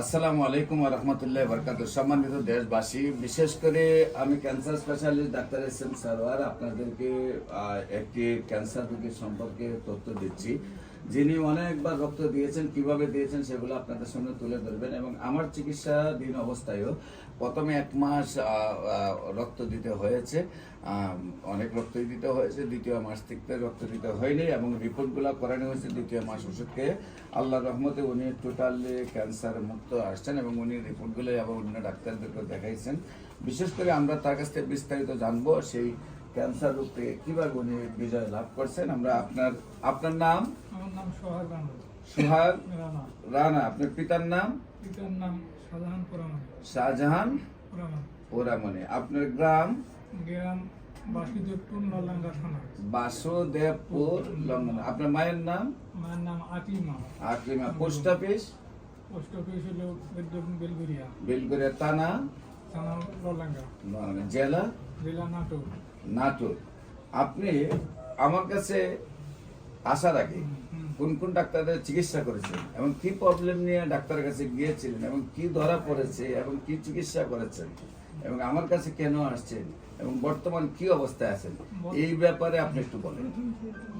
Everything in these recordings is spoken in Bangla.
আসসালামু আলাইকুম রহমতুল্লাহ বরকাত সম্মানিত দেশবাসী, বিশেষ করে আমি cancer specialist doctor S M Sarwar আপনাদেরকে একটি ক্যান্সার রোগী সম্পর্কে তথ্য দিচ্ছি। যিনি অনেকবার রক্ত দিয়েছেন, কীভাবে দিয়েছেন সেগুলো আপনাদের সামনে তুলে ধরবেন এবং আমার চিকিৎসাধীন অবস্থায়ও প্রথমে এক মাস রক্ত দিতে হয়েছে। অনেক রক্তই দিতে হয়েছে। দ্বিতীয় মাস থেকে রক্ত দিতে হয়নি এবং রিপোর্টগুলো করানো হয়েছে। দ্বিতীয় মাস ওষুধ খেয়ে আল্লাহ রহমতে উনি টোটালি ক্যান্সার মুক্ত আসছেন এবং উনি রিপোর্টগুলো এবং অন্য ডাক্তারদেরকে দেখাইছেন। বিশেষ করে আমরা তার কাছ থেকে বিস্তারিত জানব সেই ক্যান্সার রোগ থেকে কীভাবে উনি বিজয় লাভ করছেন। আমরা আপনার আপনার নাম? আমার নাম সোহাগ রানা। সুহাগ রানা। রানা আপনার পিতার নাম? পিতার নাম শাহজাহান ওরামনি আপনার গ্রাম? গ্রাম বাসুদেবপুর নলাঙ্গা থানা। বাসুদেবপুর লঙ্ঘন আপনার মায়ের নাম? মায়ের নাম আটিমা Aklima post office? Post office হলো বেলদম বেলগুড়িয়া বেলগুড়িয়া থানা? থানা নলাঙ্গা মানে জেলা? জেলা নাটোর। নাটোর। আপনি আমার কাছে আসার আগে। কোন কোন ডাক্তারদের চিকিৎসা করেছেন এবং কি প্রবলেম নিয়ে ডাক্তারের কাছে গিয়েছিলেন এবং কি ধরা পড়েছে এবং কি চিকিৎসা করেছেন এবং আমার কাছে কেন আসছেন? এবং বর্তমান কি অবস্থায় আছেন? এই ব্যাপারে আপনি একটু বলেন।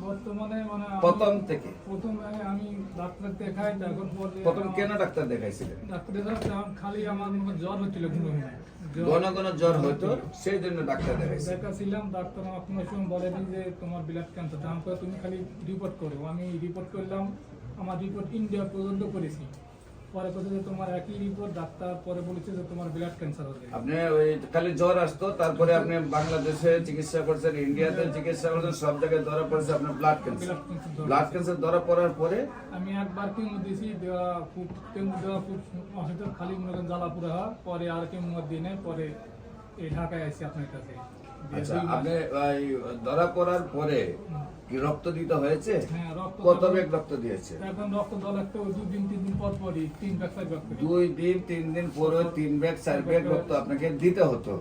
বর্তমানে মানে প্রথম থেকে। প্রথমে আমি ডাক্তার দেখাই তখন পরে প্রথম কেন ডাক্তার দেখাইছিলেন? ডাক্তার দেখাচ্ছিলাম খালি আমার মনে জ্বর হচ্ছিল ঘন ঘন। জ্বর হতো সেই জন্য ডাক্তার দেখাইছেন দেখাছিলাম ডাক্তার আমার কোনো সময় বলেনি যে তোমার ব্লাড ক্যান্সার দাম করে তুমি খালি রিপোর্ট করো। আমি রিপোর্ট করলাম আমার রিপোর্ট ইন্ডিয়া পর্যন্ত করেছি। পরে বলছে যে তোমার একই রিপোর্ট ডাক্তার পরে বলেছে যে তোমার ব্লাড ক্যান্সার হবে আপনি ওই খালি জ্বর আসতো তারপরে আপনি বাংলাদেশে চিকিৎসা করছেন ইন্ডিয়াতে চিকিৎসা করছেন সব জায়গায় ধরা পড়েছে আপনার ব্লাড ক্যান্সার ব্লাড ক্যান্সার ধরা ব্লাড ক্যান্সার ধরা পড়ার পরে আমি একবার কেমো দিয়েছি দেওয়া খুব কেমো দেওয়া খুব অসুবিধা খালি মনে করেন জ্বালা পুরা পরে আর কেমো দিনে পরে এই ঢাকায় আসছি আপনার কাছে আচ্ছা আপনি ধরা পড়ার পরে কি রক্ত দিতে হয়েছে? হ্যাঁ, রক্ত কত দেওয়া- ব্যাগ রক্ত দিয়েছে? এখন রক্ত দেওয়া লাগতো দুই দিন তিন দিন পর পরই তিন ব্যাগ চার ব্যাগ দুই দিন তিন দিন পরে তিন ব্যাগ চার ব্যাগ রক্ত আপনাকে দিতে হতো।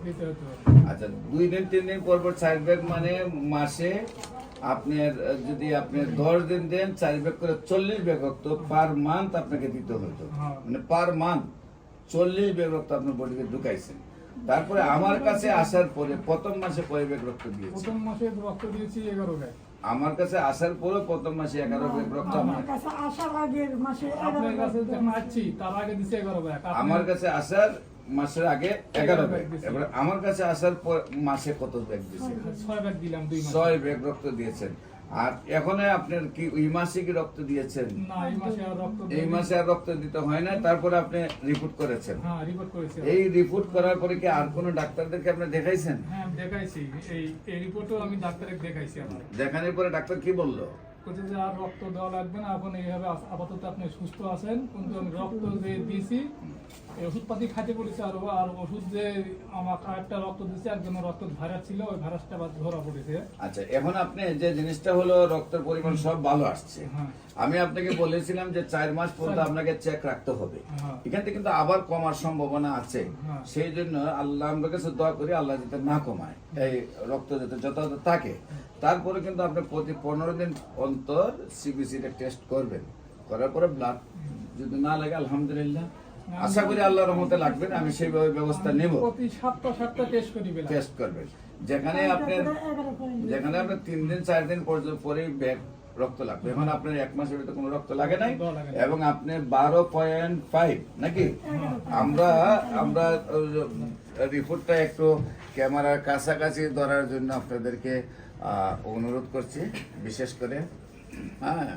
আচ্ছা দুই দিন তিন দিন পর পর চার ব্যাগ মানে মাসে আপনার যদি আপনি দশ দিন দেন চার ব্যাগ করে চল্লিশ ব্যাগ রক্ত পার মান্থ আপনাকে দিতে হতো। হ্যাঁ। মানে পার মান্থ চল্লিশ ব্যাগ রক্ত আপনার বডিতে ঢুকাইছেন। তারপরে আমার কাছে আসার পরে প্রথম মাসে কয় ব্যাগ রক্ত দিয়েছে? প্রথম মাসে রক্ত দিয়েছি এগারো ব্যাগ। আমার কাছে আসার পরে প্রথম মাসে এগারো ব্যাগ রক্ত আমার কাছে আসার আগের মাসে আপনার কাছে আসছি তার আগে দিছে এগারো ব্যাগ। আমার কাছে আসার মাসের আগে এগারো ব্যাগ। এবার আমার কাছে আসার পর মাসে কত ব্যাগ দিয়েছে ছয় ব্যাগ দিলাম ছয় ব্যাগ রক্ত দিয়েছেন। আর এখন আপনার কি ওই মাসে কি রক্ত দিয়েছেন? এই মাসে আর রক্ত দিতে হয় না তারপরে আপনি রিপোর্ট করেছেন। হ্যাঁ এই রিপোর্ট করার পরে কি আর কোনো ডাক্তারদেরকে আপনি দেখাইছেন? হ্যাঁ দেখাইছি। এই রিপোর্টও আমি ডাক্তারকে দেখাইছি দেখানোর পরে ডাক্তার কি বলল? বলছে যে আর রক্ত দেওয়া লাগবে না। এখন এইভাবে আপাতত আপনি সুস্থ আছেন। কিন্তু আমি রক্ত যে দিয়েছি এই ওষুধপাতি খাইতে বলেছে আর আর ওষুধ যে আমার আরেকটা রক্ত দিয়েছে একজন রক্ত ভাইরাস ছিল ওই ভাইরাসটা ধরা পড়েছে। আচ্ছা এখন আপনি যে জিনিসটা হলো রক্তের পরিমাণ সব ভালো আসছে। হ্যাঁ। আমি আপনাকে বলেছিলাম যে চার মাস পর্যন্ত আপনাকে চেক রাখতে হবে। হ্যাঁ। এখান থেকে কিন্তু আবার কমার সম্ভাবনা আছে। হ্যাঁ। সেই জন্য আল্লাহ আমরা কাছে দোয়া করি আল্লাহ যাতে না কমায় এই রক্ত যাতে যথাযথ থাকে। তারপরে কিন্তু আপনি প্রতি পনেরো দিন অন্তর সিবিসি টেস্ট করবেন। করার পরে ব্লাড যদি না লাগে আলহামদুলিল্লাহ। আশা করি আল্লাহ রহমতে লাগবে না, আমি সেইভাবে ব্যবস্থা নেব। প্রতি সাতটা সাতটা টেস্ট করি টেস্ট করবেন। যেখানে আপনার যেখানে আপনার তিন দিন চার দিন পর্যন্ত পরেই ব্যাগ রক্ত লাগবে। এখন আপনার এক মাসের ভিতরে কোনো রক্ত লাগে নাই। এবং আপনি বারো পয়েন্ট ফাইভ নাকি? আমরা আমরা রিপোর্টটা একটু ক্যামেরার কাছাকাছি ধরার জন্য আপনাদেরকে অনুরোধ করছি বিশেষ করে হ্যাঁ।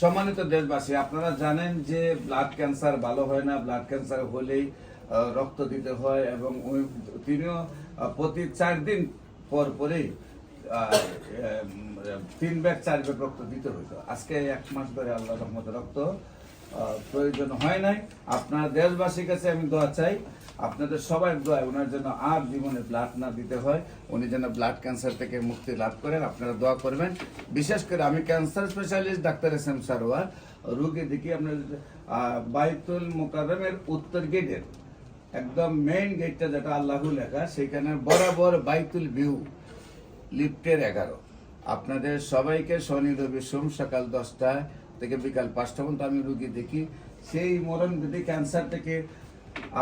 সম্মানিত দেশবাসী আপনারা জানেন যে ব্লাড ক্যান্সার ভালো হয় না ব্লাড ক্যান্সার হলেই রক্ত দিতে হয় এবং উনি- তিনিও প্রতি চার দিন পর পরেই তিন ব্যাগ, চার ব্যাগ রক্ত দিতে হইতো। আজকে এক মাস ধরে আল্লাহ রহমত রক্ত প্রয়োজন হয় নাই। আপনার দেশবাসীর কাছে আমি দোয়া চাই, আপনাদের সবাই দোয়া, ওনার জন্য আর জীবনে ব্লাড না দিতে হয়, উনি যেন ব্লাড ক্যান্সার থেকে মুক্তি লাভ করেন, আপনারা দোয়া করবেন। বিশেষ করে আমি cancer specialist doctor S M Sarwar, রুগী দেখি আপনার বাইতুল মোকাররমের উত্তর গেটের একদম মেইন গেটটা যেটা আল্লাহু লেখা, সেখানে বরাবর বাইতুল ভিউ, লিফটের এগারো। আপনাদের সবাইকে শনি, রবি, সোম সকাল দশটা থেকে বিকাল পাঁচটা পর্যন্ত আমি রুগী দেখি। সেই মরণ বিধি ক্যান্সার থেকে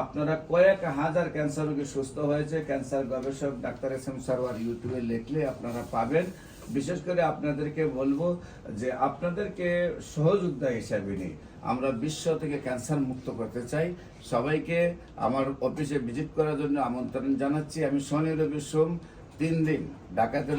আপনারা কয়েক হাজার ক্যান্সার রোগী সুস্থ হয়েছে। ক্যান্সার গবেষক, ডাক্তার এস এম সারওয়ার ইউটিউবে লিখলে আপনারা পাবেন। বিশেষ করে আপনাদেরকে বলব যে আপনাদেরকে সহযোদ্ধা হিসাবে নিই আমরা বিশ্ব থেকে ক্যান্সার মুক্ত করতে চাই। সবাইকে আমার অফিসে ভিজিট করার জন্য আমন্ত্রণ জানাচ্ছি। আমি শনি রবি সোম। তিন দিন ঢাকাতে